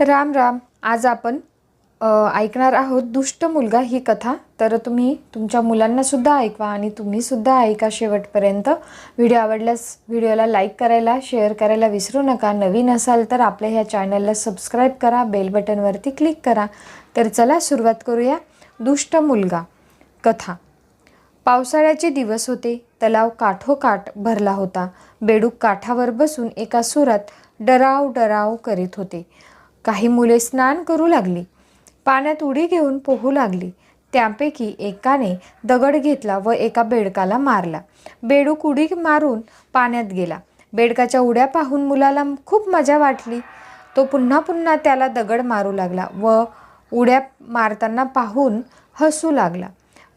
राम राम. आज आपण ऐकणार आहोत दुष्ट मुलगा ही कथा. तर तुम्ही तुमच्या मुलांनासुद्धा ऐकवा आणि तुम्हीसुद्धा ऐका शेवटपर्यंत. व्हिडिओ आवडल्यास व्हिडिओला लाईक करायला शेअर करायला विसरू नका. नवीन असाल तर आपल्या ह्या चॅनलला सबस्क्राईब करा बेल बटनवरती क्लिक करा. तर चला सुरुवात करूया दुष्ट मुलगा कथा. पावसाळ्याचे दिवस होते. तलाव काठोकाठ भरला होता. बेडूक काठावर बसून एका सुरात डराव डराव करीत होते. काही मुले स्नान करू लागली. पाण्यात उडी घेऊन पोहू लागली. त्यापैकी एकाने दगड घेतला व एका बेडकाला मारला. बेडूक उडी मारून पाण्यात गेला. बेडकाच्या उड्या पाहून मुलाला खूप मजा वाटली. तो पुन्हा पुन्हा त्याला दगड मारू लागला व उड्या मारताना पाहून हसू लागला.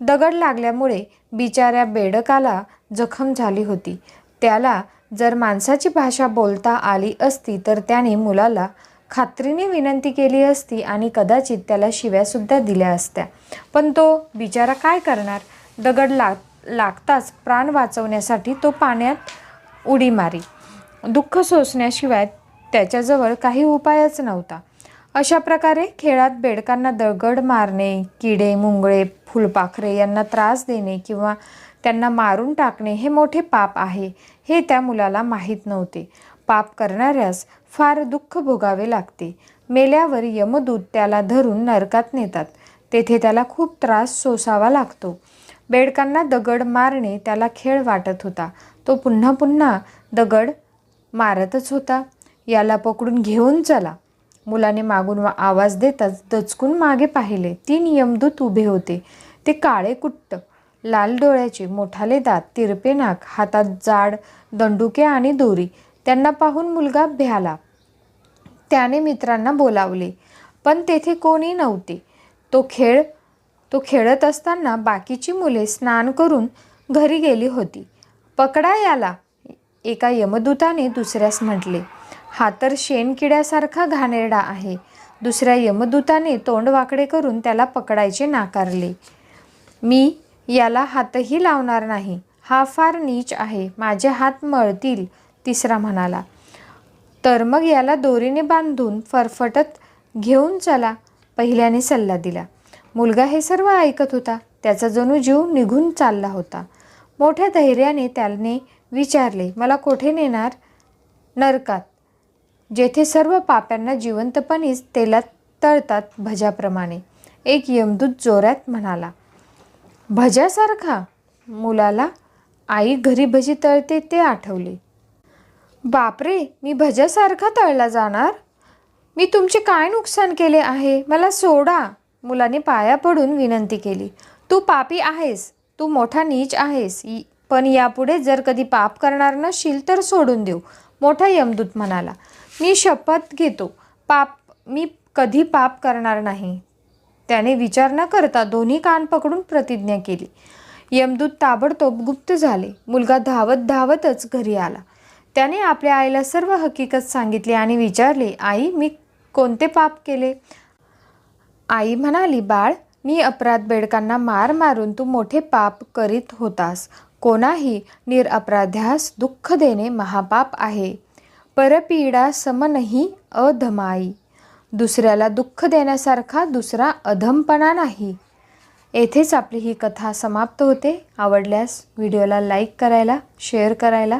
दगड लागल्यामुळे बिचाऱ्या बेडकाला जखम झाली होती. त्याला जर माणसाची भाषा बोलता आली असती तर त्याने मुलाला खात्रीने विनंती केली असती आणि कदाचित त्याला शिव्यासुद्धा दिल्या असत्या. पण तो बिचारा काय करणार? दगड लाग लागताच प्राण वाचवण्यासाठी तो पाण्यात उडी मारी. दुःख सोसण्याशिवाय त्याच्याजवळ काही उपायच नव्हता. अशा प्रकारे खेळात बेडकांना दगड मारणे किडे मुंगळे फुलपाखरे यांना त्रास देणे किंवा त्यांना मारून टाकणे हे मोठे पाप आहे हे त्या मुलाला माहीत नव्हते. पाप करणाऱ्यास फार दुःख भोगावे लागते. मेल्यावर यमदूत त्याला धरून नरकात नेतात. तेथे त्याला खूप त्रास सोसावा लागतो. बेडकांना दगड मारणे त्याला खेळ वाटत होता. तो पुन्हा पुन्हा दगड मारतच होता. याला पकडून घेऊन चला. मुलाने मागून आवाज देताच दचकून मागे पाहिले. तीन यमदूत उभे होते. ते काळे कुट्ट लाल डोळ्याचे मोठाले दात तिरपे नाक हातात जाड दंडुके आणि दोरी. त्यांना पाहून मुलगा भ्याला. त्याने मित्रांना बोलावले पण तेथे कोणी नव्हते. तो खेळ तो खेळत असताना बाकीची मुले स्नान करून घरी गेली होती. पकडा याला. एका यमदूताने दुसऱ्यास म्हटले हा तर शेणकिड्यासारखा घाणेरडा आहे. दुसऱ्या यमदूताने तोंड वाकडे करून त्याला पकडायचे नाकारले. मी याला हातही लावणार नाही. हा फार नीच आहे. माझे हात मळतील. तिसरा म्हणाला तर मग याला दोरीने बांधून फरफटत घेऊन चला पहिल्याने सल्ला दिला. मुलगा हे सर्व ऐकत होता. त्याचा जणू जीव निघून चालला होता. मोठ्या धैर्याने त्याने विचारले मला कोठे नेणार नरकात? जेथे सर्व पाप्यांना जिवंतपणीच तेलात तळतात भजाप्रमाणे एक यमदूत जोरात म्हणाला भज्यासारखा? मुलाला आई घरी भजी तळते ते आठवले. बापरे मी भज्यासारखा तळला जाणार? मी तुमचे काय नुकसान केले आहे? मला सोडा. मुलाने पाया पडून विनंती केली. तू पापी आहेस. तू मोठा नीच आहेस. पण यापुढे जर कधी पाप करणार नसशील तर सोडून देऊ मोठा यमदूत म्हणाला. मी शपथ घेतो. पाप मी कधी पाप करणार नाही. त्याने विचार न करता दोन्ही कान पकडून प्रतिज्ञा केली. यमदूत ताबडतोब गुप्त झाले. मुलगा धावत धावतच घरी आला. त्याने आपल्या आईला सर्व हकीकत सांगितली आणि विचारले आई मी कोणते पाप केले? आई म्हणाली बाळ मी अपराध बेडकांना मार मारून तू मोठे पाप करीत होतास. कोणाही निरअपराध्यास दुःख देणे महापाप आहे. परपीडा समनही अधमाई दुसऱ्याला दुःख देण्यासारखा दुसरा अधमपणा नाही. येथेच आपली ही कथा समाप्त होते. आवडल्यास व्हिडिओला लाईक करायला शेअर करायला